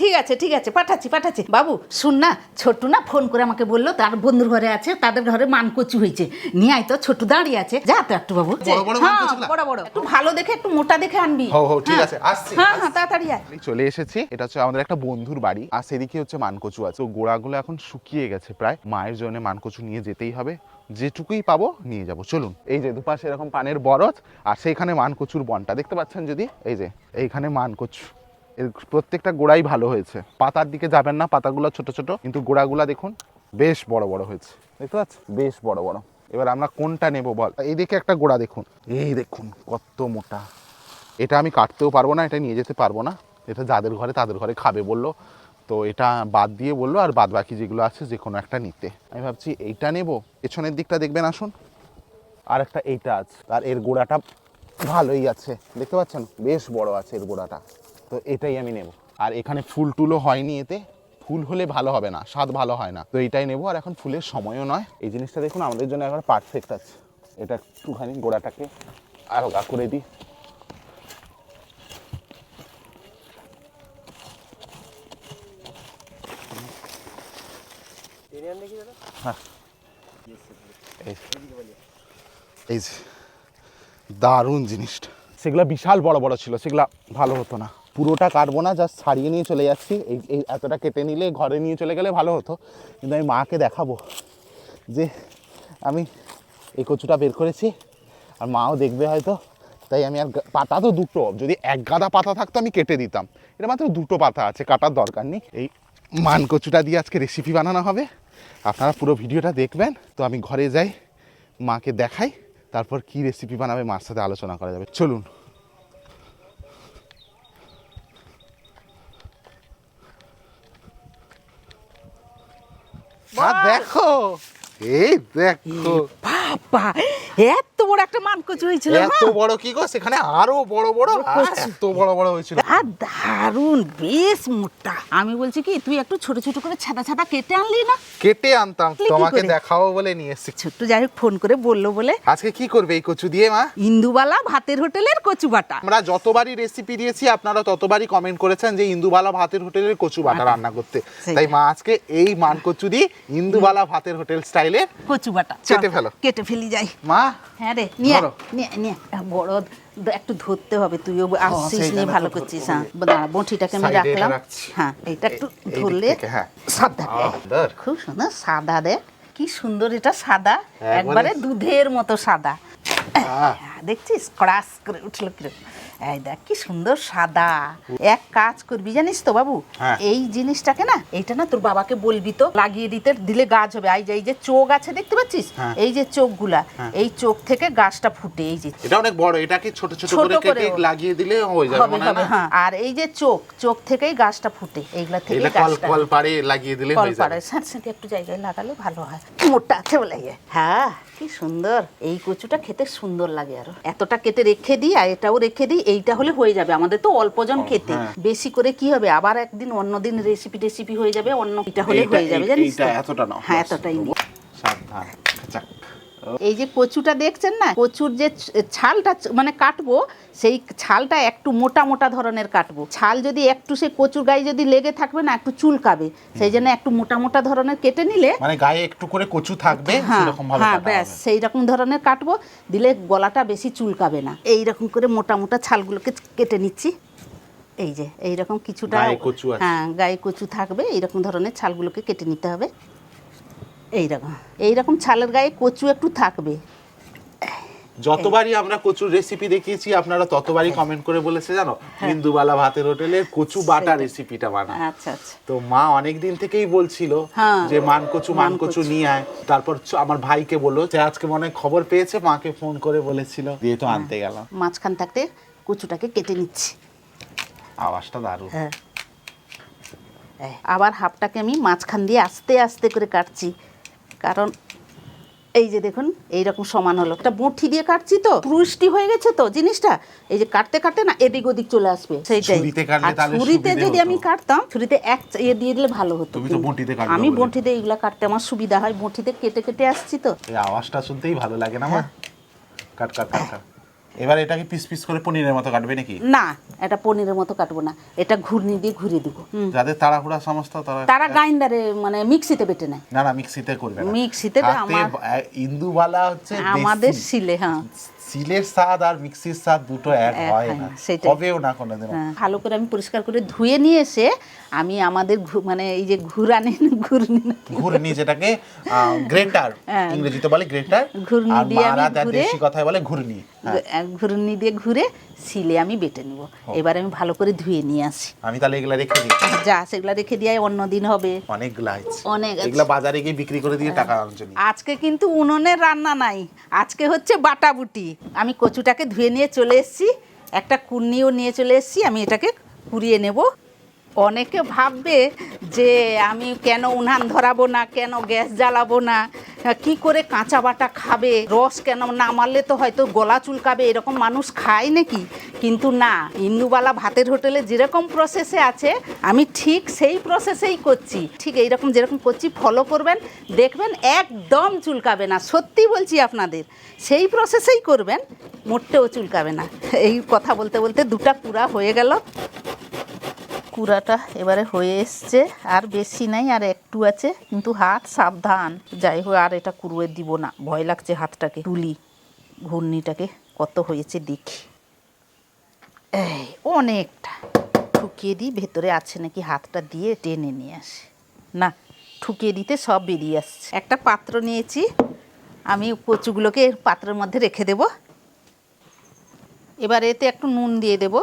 ঠিক আছে ঠিক আছে পাঠাচ্ছি পাঠাচ্ছি। বাবু শুন না ছোট্টু না ফোন করে আমাকে বলল তার বন্ধুর ঘরে আছে তাদের ঘরে মানকচু হয়েছে। নিয়ে আয় তো ছোট্টু দাঁড়িয়ে আছে। যা তো একটু বাবু। বড় বড় হ্যাঁ, মানকচুগুলা? বড় বড়। একটু ভালো দেখে একটু মোটা দেখে আনবি। হো, হো, ঠিক হ্যাঁ। আছে, আসছি, হ্যাঁ হ্যাঁ তাড়াতাড়ি আয়। চলে এসেছি এটা হচ্ছে আমাদের একটা বন্ধুর বাড়ি আর সেদিকে হচ্ছে মানকচু আছে। তো গোড়াগুলো এখন শুকিয়ে গেছে প্রায়। মায়ের জন্য মানকচু নিয়ে যেতেই হবে। যেটুকুই পাবো নিয়ে যাব। চলুন এই যে দুপাশে এরকম পানের বরজ আর সেইখানে মানকচুর বনটা। দেখতে পাচ্ছেন যদি? এই যে এইখানে মানকচু। এর প্রত্যেকটা গোড়াই ভালো হয়েছে। পাতার দিকে যাবেন না, পাতাগুলো ছোট ছোট, কিন্তু গোড়াগুলো দেখুন বেশ বড় বড় হয়েছে। দেখতে পাচ্ছেন? বেশ বড় বড়। এবার আমরা কোনটা নেব বল? এই দিকে একটা গোড়া দেখুন। এই দেখুন, কত মোটা। এটা আমি কাটতেও পারব না, এটা নিয়ে যেতে পারব না। এটা যাদের ঘরে, তাদের ঘরে খাবে বলল। তো এটা বাদ দিয়ে বলল, আর বাদ বাকি যেগুলো আছে, যে কোনো একটা নিতে। আমি ভাবছি এইটা নেব। পেছনের দিকটা দেখবেন, আসুন। আর একটা এইটা আছে। আর এর গোড়াটা ভালোই আছে। দেখতে পাচ্ছেন? বেশ বড় আছে এর গোড়াটা। তো এটাই আমি নেব। আর এখানে ফুল টুলও হয়নি এতে। ফুল হলে ভালো হবে না, স্বাদ ভালো হয় না। তো এটাই নেব, আর এখন ফুলের সময়ও নয়। এই জিনিসটা দেখুন, আমাদের জন্য একবার পারফেক্ট আছে। এটা একটুখানি গোড়াটাকে আরও গা করে দিই। হ্যাঁ। এই যে, দারুণ জিনিসটা। সেগুলো বিশাল বড় বড় ছিল, সেগুলো ভালো হতো না। পুরোটা কাটবো না জাস্ট ছাড়িয়ে নিয়ে চলে যাচ্ছি। এই এই এতটা কেটে নিলে ঘরে নিয়ে চলে গেলে ভালো হতো। কিন্তু আমি মাকে দেখাবো যে আমি এই কচুটা বের করেছি, আর মাও দেখবে হয়তো। তাই আমি আর পাতা তো দুটো, যদি এক গাদা পাতা থাকতো আমি কেটে দিতাম। এটা মাত্র দুটো পাতা আছে, কাটার দরকার নেই। এই মান কচুটা দিয়ে আজকে রেসিপি বানানো হবে। আপনারা পুরো ভিডিওটা দেখবেন। তো আমি ঘরে যাই, মাকে দেখাই, তারপর কি রেসিপি বানাবে মার সাথে আলোচনা করা যাবে। চলুন। দেখো। এই দেখো। বাবা এত বড় একটা মানকচু হয়েছিল এত বড় কি গো? সেখানে আরও বড় বড় এত বড় বড় হয়েছিল। আর দারুণ বেশ মোটা। আমি বলছি কি তুই একটু ছোট ছোট করে ছাদা ছাদা কেটে আনলি না? কেটে আনতাম তোমাকে? দেখাও বলে নিয়ে এসেছি। ছোট্ট যাই হোক ফোন করে বলল বলে। আজকে কি করবে এই কচু দিয়ে মা? ইন্দুবালা ভাতের হোটেলের কচু বাটা। আমরা যতবারই রেসিপি দিয়েছি আপনারা ততবারই কমেন্ট করেছেন যে ইন্দুবালা ভাতের হোটেলের কচু বাটা রান্না করতে। তাই মা আজকে এই মান কচু দিয়ে ইন্দুবালা ভাতের হোটেল স্টাইলের কচু বাটা। কেটে ফেলো। কেটে ফেলি যাই। মা? হ্যাঁ রে নিয়ে নিয়ে নিয়ে। বড় একটু ধরতে হবে তুইও আসছিস নিয়ে ভালো করছিস হ্যাঁ। বঁটিটাকে আমি রাখলাম। হ্যাঁ এটা একটু ধরলে হ্যাঁ। সাদা। খুব সুন্দর সাদা দেখ কি সুন্দর এটা সাদা। একবারে- একবারে দুধের মতো সাদা। দেখছিস? ক্রাস করে উঠল কীরকম এই দেখ কি সুন্দর সাদা। এক কাজ করবি জানিস তো বাবু? হ্যাঁ। এই জিনিসটাকে না এইটা না তোর বাবাকে বলবি তো লাগিয়ে দিতে দিলে গাছ হবে। এই যে এই যে চোখ আছে দেখতে পাচ্ছিস? হ্যাঁ। এই যে চোখগুলা এই চোখ থেকে গাছটা ফুটে এই যে। এটা অনেক বড় এটাকে ছোট ছোট করে কেটে লাগিয়ে দিলে হয়ে যাবে মনে হয় হ্যাঁ। আর এই যে চোখ চোখ থেকেই গাছটা ফুটে এইগুলা থেকে কল কল পাড়ে লাগিয়ে দিলে হয়ে যাবে। সাথে একটু জায়গায় লাগালে ভালো হয়। মোটা আছে বলে। হ্যাঁ কি সুন্দর। এই কচুটা খেতে সুন্দর লাগে আরও এতটা কেটে রেখে দিই আর এটাও রেখে দিই এইটা হলে হয়ে যাবে আমাদের তো অল্প জন খেতে হ্যাঁ। বেশি করে কি হবে আবার একদিন অন্যদিন রেসিপি টেসিপি হয়ে যাবে অন্য এটা হলে হয়ে যাবে জানিস? এতটা না হ্যাঁ এতটাই নিই। সাবধান। এই যে কচুটা দেখছেন না কচুর যে ছালটা মানে কাটবো সেই ছালটা একটু মোটা মোটা ধরনের কাটবো। ছাল যদি একটু সে কচুর গায়ে যদি লেগে থাকবে না একটু চুলকাবে। সেই জন্য একটু মোটা মোটা ধরনের কেটে নিলে মানে গায়ে একটু করে কচু থাকবে হ্যাঁ হ্যাঁ ব্যাস। সেই রকম ধরনের কাটবো দিলে গলাটা বেশি চুলকাবে না। এই রকম করে মোটা মোটা ছালগুলোকে কেটে নিচ্ছি। এই যে এইরকম কিছুটা কচু হ্যাঁ গায়ে কচু থাকবে এইরকম ধরনের ছালগুলোকে কেটে নিতে হবে। এই রকম এই রকম ছালের গায়ে কচু একটু থাকবে। যতবারই আমরা কচুর রেসিপি দেখিয়েছি আপনারা ততবারই কমেন্ট করে বলেছে জানো? ইন্দুবালা ভাতের হোটেলের কচু বাটা হ্যাঁ। রেসিপিটা বানা আচ্ছা আচ্ছা। তো মা অনেক দিন থেকেই বলছিল হ্যাঁ। যে মান কচু মান কচু নিয়ে আয়। তারপর আমার ভাইকে বলল যে আজকে মনে হয় খবর পেয়েছে? মাকে ফোন করে বলেছিল। দিয়ে তো আনতে গেলাম। মাঝখান থাকতে কচুটাকে কেটে নিচ্ছি। আওয়াজটা দারুণ। হ্যাঁ। আবার হাফটাকে আমি মাঝখান দিয়ে আস্তে আস্তে করে কাটছি। কারণ এই যে দেখুন এইরকম সমান হলো। একটা মুঠি দিয়ে কাটছি তো পুরুষটি হয়ে গেছে তো জিনিসটা। এই যে কাটতে কাটতে না এদিক ওদিক চলে আসবে সেইটাই। ছুরিতে যদি আমি কাটতাম ছুরিতে এক ইয়ে দিয়ে দিলে ভালো হতো। আমি। বঁটিতে এগুলা কাটতে আমার সুবিধা হয় বঁটিতে কেটে কেটে আসছি তো। এই আওয়াজটা শুনতেই ভালো লাগে না আমার? কাট কাট কাট কাট। এবার এটাকে পিস পিস করে পনিরের মতো কাটবে নাকি? না এটা পনিরের মতো কাটবো না। এটা ঘূর্ণি দিয়ে ঘুরিয়ে দিব। যাদের তাড়াহুড়া সমস্ত তারা তারা গ্রাইন্ডারে মানে মিক্সিতে বেটে নেয়। না না মিক্সিতে করবে না। মিক্সিতে তো আমার- ইন্দুবালা হচ্ছে আমাদের শিলে হ্যাঁ। সিলের স্বাদ আর মিক্সির স্বাদ দুটো এক হয় না। হবেও না কোনোদিনও। হ্যাঁ, ভালো করে আমি পরিষ্কার করে ধুয়ে নিয়ে এসে আমি আমাদের মানে এই যে ঘুরানি ঘুরনি ঘুরনি যেটাকে গ্রেটার হ্যাঁ। ইংরেজিতে বলে গ্রেটার ঘুরনি দিয়ে আমি ঘুরে- দেশি কথায় বলে ঘুরনি। হ্যাঁ। ঘুরনি দিয়ে ঘুরে শিলে আমি বেটে নিব। এবার আমি ভালো করে ধুয়ে নিয়ে আসি। আমি তাহলে এগুলা রেখে দিই যা সেগুলো রেখে দিয়ে অন্য দিন হবে। অনেকগুলা আছে অনেক এগুলা বাজারে গিয়ে বিক্রি করে দিয়ে টাকা আনছি আজকে কিন্তু উনুনের রান্না নাই। আজকে হচ্ছে বাটাবুটি আমি কচুটাকে ধুয়ে নিয়ে চলে এসেছি, একটা কুর্নিও নিয়ে চলে এসেছি, আমি এটাকে কুড়িয়ে নেব। অনেকে ভাববে যে আমি কেন উনান ধরাবো না, কেন গ্যাস জ্বালাবো না কি করে কাঁচা বাটা খাবে? রস কেন না মারলে তো হয়তো গলা চুলকাবে, এরকম মানুষ খায় নাকি? কিন্তু না, ইন্দুবালা ভাতের হোটেলে যেরকম প্রসেসে আছে, আমি ঠিক সেই প্রসেসেই করছি। ঠিক এইরকম যেরকম করছি ফলো করবেন, দেখবেন একদম চুলকাবে না। সত্যি বলছি আপনাদের, সেই প্রসেসেই করবেন, মোটেও চুলকাবে না। এই কথা বলতে বলতে দুটা কুড়া হয়ে গেল। কুড়াটা এবারে হয়ে এসছে। আর বেশি নাই, আর একটু আছে, কিন্তু হাত সাবধান। যাই হোক, আর এটা কুড়ুয়ে দিব না। ভয় লাগছে হাতটাকে, তুলি, ঘূর্ণিটাকে। কত হয়েছে দেখি। এই, অনেকটা। ঠুকিয়ে দিই, ভেতরে আছে নাকি হাতটা দিয়ে টেনে নিয়ে আসে। না, ঠুকিয়ে দিতে সব বেরিয়ে আসছে। একটা পাত্র নিয়েছি, আমি কচুগুলোকে পাত্রের মধ্যে রেখে দেব। এবার এতে একটু নুন দিয়ে দেব।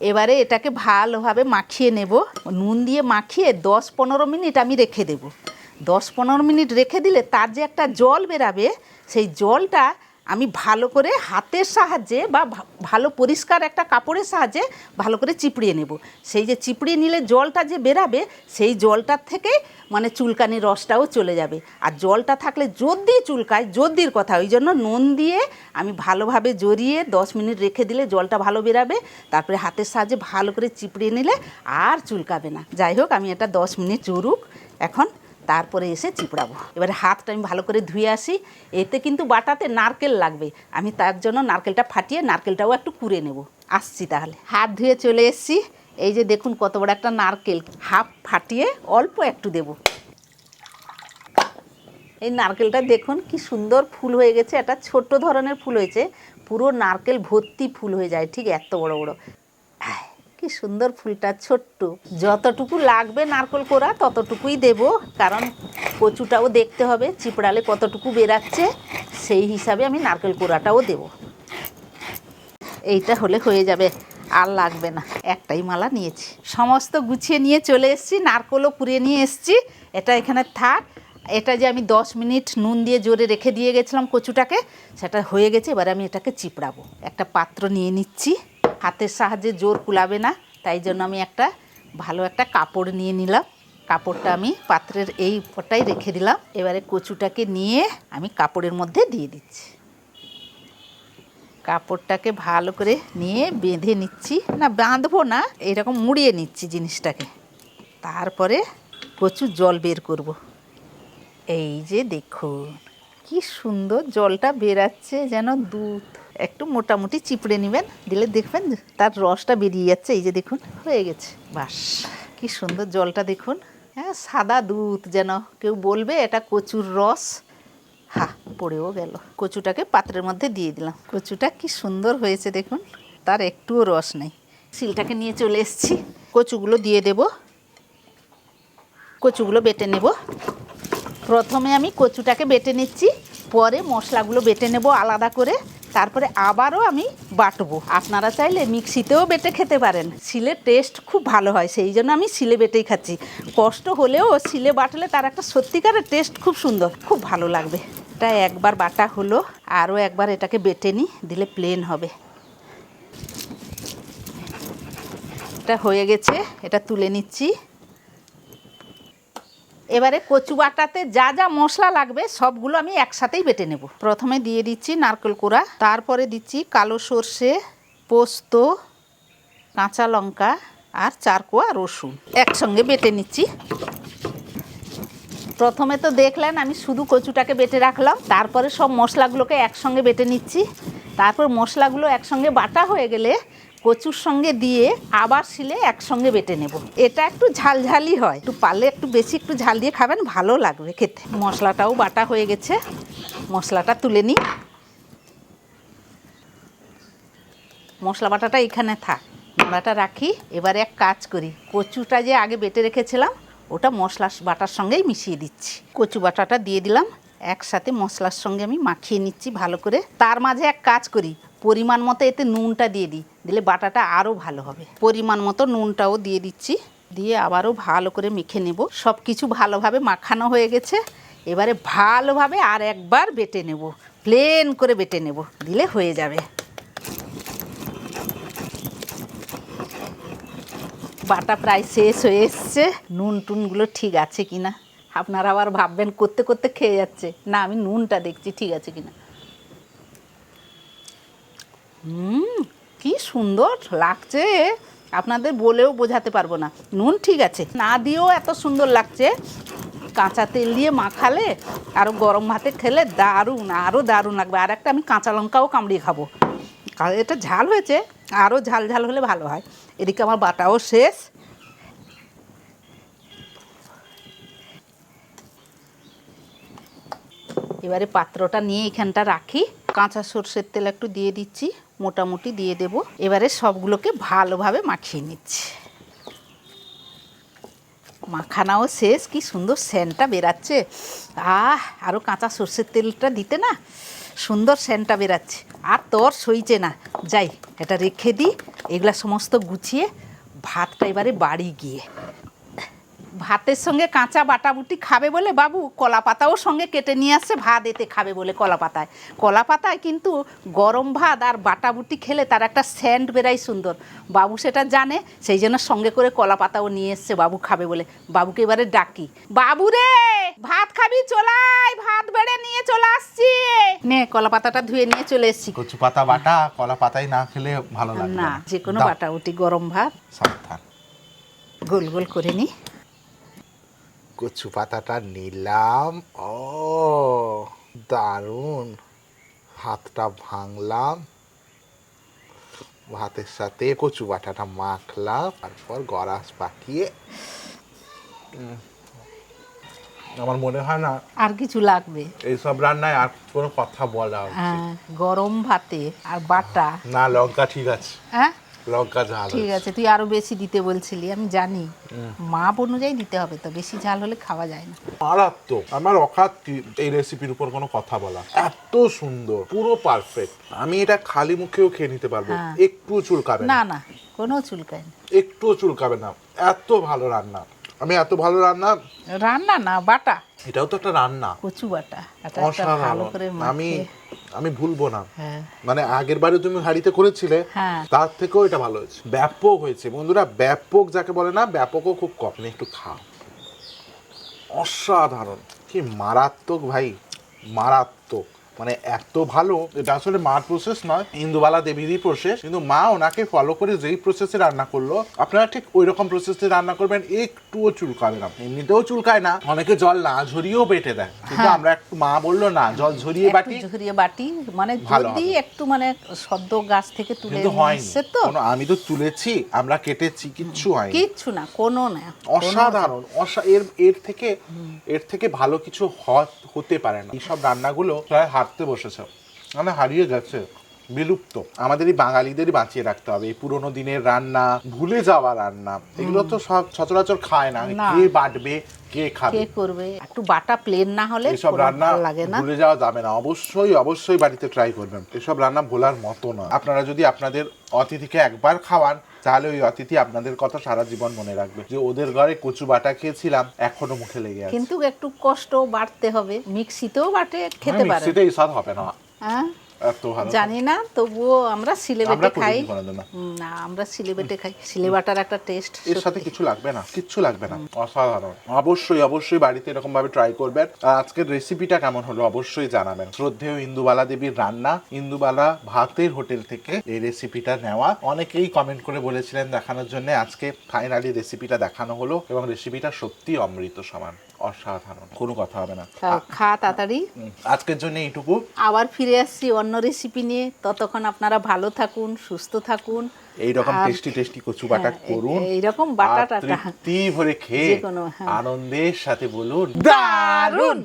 এবারে এটাকে ভালোভাবে মাখিয়ে নেব। নুন দিয়ে মাখিয়ে দশ পনেরো মিনিট আমি রেখে দেব। দশ পনেরো মিনিট রেখে দিলে তার যে একটা জল বেরাবে, সেই জলটা আমি ভালো করে হাতের সাহায্যে বা ভালো পরিষ্কার একটা কাপড়ের সাহায্যে ভালো করে চিপড়িয়ে নেব। সেই যে চিপড়িয়ে নিলে জলটা যে বেরাবে, সেই জলটার থেকে মানে চুলকানির রসটাও চলে যাবে। আর জলটা থাকলে যদি চুলকায় জর্দির কথা, ওই জন্য নুন দিয়ে আমি ভালোভাবে জড়িয়ে দশ মিনিট রেখে দিলে জলটা ভালো বেরাবে, তারপরে হাতের সাহায্যে ভালো করে চিপড়িয়ে নিলে আর চুলকাবে না। যাই হোক, আমি এটা দশ মিনিট জরুক এখন তারপরে এসে চিপড়াবো। এবারে হাতটা আমি ভালো করে ধুয়ে আসি। এতে কিন্তু বাটাতে নারকেল লাগবে। আমি তার জন্য নারকেলটা ফাটিয়ে নারকেলটাও একটু কুড়ে নেব। আসছি তাহলে। হাত ধুয়ে চলে এসছি। এই যে দেখুন কত বড় একটা নারকেল। হাফ ফাটিয়ে অল্প একটু দেব। এই নারকেলটা দেখুন কি সুন্দর ফুল হয়ে গেছে। একটা ছোট ধরনের ফুল হয়েছে। পুরো নারকেল ভর্তি ফুল হয়ে যায়। ঠিক এত বড় বড়। কি সুন্দর ফুলটা, ছোট্ট। যতটুকু লাগবে নারকেল কোড়া, ততটুকুই দেব। কারণ কচুটাও দেখতে হবে, চিপড়ালে কতটুকু বেরাচ্ছে সেই হিসাবে আমি নারকেল কোড়াটাও দেব। এইটা হলে হয়ে যাবে, আর লাগবে না। একটাই মালা নিয়েছি। সমস্ত গুছিয়ে নিয়ে চলে এসেছি, নারকলও কুড়িয়ে নিয়ে এসেছি। এটা এখানে থাক। এটা যে আমি দশ মিনিট নুন দিয়ে জোরে রেখে দিয়ে গেছিলাম কচুটাকে, সেটা হয়ে গেছে, এবারে আমি এটাকে চিপড়াবো। একটা পাত্র নিয়ে নিচ্ছি। হাতের সাহায্যে জোর কুলাবে না, তাই জন্য আমি একটা ভালো একটা কাপড় নিয়ে নিলাম। কাপড়টা আমি পাত্রের এই পটাই রেখে দিলাম। এবারে কচুটাকে নিয়ে আমি কাপড়ের মধ্যে দিয়ে দিচ্ছি। কাপড়টাকে ভালো করে নিয়ে বেঁধে নিচ্ছি। না, বাঁধবো না, এরকম মুড়িয়ে নিচ্ছি জিনিসটাকে। তারপরে কচু জল বের করব। এই যে দেখুন কি সুন্দর জলটা বেরাচ্ছে যেন দুধ একটু মোটামুটি চিপড়ে নেবেন দিলে দেখবেন তার রসটা বেরিয়ে যাচ্ছে। এই যে দেখুন হয়ে গেছে। বাস। কি সুন্দর জলটা দেখুন। হ্যাঁ সাদা দুধ যেন কেউ বলবে এটা কচুর রস। হা পড়েও গেল। কচুটাকে পাত্রের মধ্যে দিয়ে দিলাম। কচুটা কি সুন্দর হয়েছে দেখুন তার একটুও রস নেই। শিলটাকে নিয়ে চলে এসেছি। কচুগুলো দিয়ে দেব। কচুগুলো বেটে নেব। প্রথমে আমি কচুটাকে বেটে নিচ্ছি, পরে মশলাগুলো বেটে নেব আলাদা করে, তারপরে আবারও আমি বাটবো। আপনারা চাইলে মিক্সিতেও বেটে খেতে পারেন। শিলের টেস্ট খুব ভালো হয়, সেই জন্য আমি শিলে বেটেই খাচ্ছি। কষ্ট হলেও শিলে বাটলে তার একটা সত্যিকারের টেস্ট খুব সুন্দর, খুব ভালো লাগবে। এটা একবার বাটা হলো, আরও একবার এটাকে বেটে নিই, দিলে প্লেন হবে। এটা হয়ে গেছে, এটা তুলে নিচ্ছি। এবারে কচু বাটাতে যা যা মশলা লাগবে সবগুলো আমি একসাথেই বেটে নেব। প্রথমে দিয়ে দিচ্ছি নারকেল কোড়া, তারপরে দিচ্ছি কালো সর্ষে, পোস্ত, কাঁচা লঙ্কা আর চার কোয়া রসুন। একসঙ্গে বেটে নিচ্ছি। প্রথমে তো দেখলেন আমি শুধু কচুটাকে বেটে রাখলাম, তারপরে সব মশলাগুলোকে একসঙ্গে বেটে নিচ্ছি। তারপর মশলাগুলো একসঙ্গে বাটা হয়ে গেলে কচুর সঙ্গে দিয়ে আবার শিলে একসঙ্গে বেটে নেব। এটা একটু ঝালঝালি হয়। একটু পারলে একটু বেশি একটু ঝাল দিয়ে খাবেন, ভালো লাগবে খেতে। মশলাটাও বাটা হয়ে গেছে। মশলাটা তুলে নিই। মশলা বাটাটা এখানে থাক। বাটা রাখি। এবারে এক কাজ করি। কচুটা যে আগে বেটে রেখেছিলাম, ওটা মশলা বাটার সঙ্গেই মিশিয়ে দিচ্ছি। কচু বাটাটা দিয়ে দিলাম। একসাথে মশলার সঙ্গে আমি মাখিয়ে নিচ্ছি ভালো করে। তার মাঝে এক কাজ করি। পরিমাণ মতো এতে নুনটা দিয়ে দিই, দিলে বাটাটা আরও ভালো হবে। পরিমাণ মতো নুনটাও দিয়ে দিচ্ছি। দিয়ে আবারও ভালো করে মেখে নেব। সব কিছু ভালোভাবে মাখানো হয়ে গেছে। এবারে ভালোভাবে আর একবার বেটে নেব। প্লেন করে বেটে নেব। দিলে হয়ে যাবে। বাটা প্রায় শেষ হয়ে এসছে। নুন টুনগুলো ঠিক আছে কিনা? আপনারা আবার ভাববেন, করতে করতে খেয়ে যাচ্ছে। না, আমি নুনটা দেখছি ঠিক আছে কিনা। হুম, কি সুন্দর লাগছে। আপনাদের বলেও বোঝাতে পারব না। নুন ঠিক আছে। না দিয়েও এত সুন্দর লাগছে। কাঁচা তেল দিয়ে মাখালে আরও গরম ভাতে খেলে দারুণ আরও দারুণ লাগবে। আর একটা আমি কাঁচা লঙ্কাও কামড়িয়ে খাব। এটা ঝাল হয়েছে আরও ঝাল ঝাল হলে ভালো হয়। এদিকে আমার বাটাও শেষ। এবারে পাত্রটা নিয়ে এখানটা রাখি। কাঁচা সর্ষের তেল একটু দিয়ে দিচ্ছি। মোটামুটি দিয়ে দেব। এবারে সবগুলোকে ভালোভাবে মাখিয়ে নিচ্ছি। মাখানাও শেষ, কি সুন্দর সেন্টটা বেরাচ্ছে। আহ আরও কাঁচা সর্ষের তেলটা দিতে না? সুন্দর সেন্টটা বেরাচ্ছে। আর তোর সইছে না। যাই, এটা রেখে দিই। এগুলা সমস্ত গুছিয়ে ভাতটা এবারে বাড়ি গিয়ে। ভাতের সঙ্গে কাঁচা বাটাবুটি খাবে বলে বাবু কলা পাতাও সঙ্গে কেটে নিয়ে আসছে ভাত এতে খাবে বলে কলা পাতায় কলা পাতায় কিন্তু গরম ভাত আর বাটাবুটি খেলে তার একটা স্যান্ড বেরাই সুন্দর। বাবু সেটা জানে সেই জন্য সঙ্গে করে কলা পাতাও নিয়ে এসছে বাবু খাবে বলে। বাবুকে এবারে ডাকি বাবু রে ভাত খাবি? চলাই ভাত বেড়ে নিয়ে চলে আসছি। নে কলা পাতাটা ধুয়ে নিয়ে চলে এসছি। কচু পাতা বাটা কলা পাতাই না খেলে ভালো লাগবে না। যে কোনো বাটাবুটি গরম ভাত। সাবধান। গোল গোল করে নিই কচু পাতাটা নিলাম। ও দারুণ। হাতটা ভাঙলাম। ভাতের সাথে কচু বাটাটা মাখলাম তারপর গরাস পাকিয়ে। আমার মনে হয় না আর কিছু লাগবে। এইসব রান্নায় আর কোনো কথা বলা। হ্যাঁ গরম ভাতে আর বাটা। না লঙ্কা ঠিক আছে। হ্যাঁ? লঙ্কা ঝাল ঠিক আছে তুই আরও বেশি দিতে বলছিলি আমি জানি। মাপ অনুযায়ী দিতে হবে তো বেশি ঝাল হলে খাওয়া যায় না। মারাত্মক। আমার অখাত্তি এই রেসিপির উপর কোনো কথা বলা। এত সুন্দর পুরো পারফেক্ট আমি এটা খালি মুখেও খেয়ে নিতে পারব। হ্যাঁ। একটু চুলকাবে না। না কোনো চুলকায় না। একটুও চুলকাবে না। এত ভালো রান্না। আমি এত ভালো রান্না রান্না না বাটা। এটাও তো একটা রান্না। কচু বাটা। ভালো করে আমি আমি ভুলবো না। হ্যাঁ। মানে আগের বারে তুমি হাড়িতে করেছিলে হ্যাঁ। তার থেকেও এটা ভালো হয়েছে। ব্যাপক হয়েছে। বন্ধুরা ব্যাপক যাকে বলে না ব্যাপকও খুব কম। একটু খাও। অসাধারণ। কি মারাত্মক ভাই মারাত্মক। মানে এত ভালো এটা আসলে মার প্রসেস নয় ইন্দুবালা দেবীরই প্রসেস কিন্তু মা ওনাকে ফলো করে যেই প্রসেসে রান্না করল আপনারা ঠিক ওই রকম প্রসেসে রান্না করবেন একটুও চুলকাবে না। এমনিতেও চুলকায় না অনেকে জল না ঝরিয়েও বেটে দেয়। কিন্তু হ্যাঁ। আমরা একটু মা বলল না জল ঝরিয়ে বাটি। ঝরিয়ে বাটি মানে যদি একটু মানে সদ্য গাছ থেকে তুলে নিয়ে তো। কোনো- আমি তো তুলেছি আমরা কেটেছি কিচ্ছু হয়নি। কিচ্ছু না কোনো না অসাধারণ অসা এর এর থেকে এর থেকে ভালো কিছু হতে পারে না। এইসব রান্নাগুলো প্রায় হারতে বসেছে। মানে হারিয়ে গেছে। বিলুপ্ত। আমাদের এই বাঙালিদেরই বাঁচিয়ে রাখতে হবে। এই পুরোনো দিনের রান্না ভুলে যাওয়া রান্না এগুলো তো সব সচরাচর খায় না। কে বাটবে কে খাবে? কে করবে? একটু বাটা প্লেন না হলে এসব রান্না লাগে না। ভুলে যাওয়া যাবে না। অবশ্যই অবশ্যই বাড়িতে ট্রাই করবেন। এসব রান্না ভোলার মতো না। আপনারা যদি আপনাদের অতিথিকে একবার খাওয়ান তাহলে ওই অতিথি আপনাদের কথা সারা জীবন মনে রাখবে। যে ওদের ঘরে কচু বাটা খেয়েছিলাম এখনও মুখে লেগে আছে। কিন্তু একটু কষ্ট বাড়তে হবে। মিক্সিতেও বাটে খেতে হ্যাঁ, পারে। মিক্সিতে এই স্বাদ হবে না। হ্যাঁ? জানি না তবুও আমরা সিলে বেটে খাই। না। আমরা সিলে বেটে খাই। সিলে বাটার একটা টেস্ট এর সাথে কিছু লাগবে না কিচ্ছু লাগবে না। অসাধারণ। অবশ্যই অবশ্যই বাড়িতে এরকম ভাবে ট্রাই করবেন। আর আজকের রেসিপিটা কেমন হলো অবশ্যই জানাবেন। শ্রদ্ধেয় ইন্দুবালা দেবীর রান্না ইন্দুবালা ভাতের হোটেল থেকে এই রেসিপিটা নেওয়া। অনেকেই কমেন্ট করে বলেছিলেন দেখানোর জন্য আজকে ফাইনালি রেসিপিটা দেখানো হলো এবং রেসিপিটা সত্যি অমৃত সমান। অসাধারণ। কোনো কথা হবে না। খা তাড়াতাড়ি। আজকের জন্য এইটুকু। আবার ফিরে আসছি অন্য অন্য রেসিপি নিয়ে ততক্ষণ আপনারা ভালো থাকুন সুস্থ থাকুন এই রকম টেস্টি টেস্টি কচু বাটা হ্যাঁ, করুন এই- এইরকম বাটাটা টাটা। তৃপ্তি ভরে খেয়ে হ্যাঁ। আনন্দের সাথে বলুন দারুণ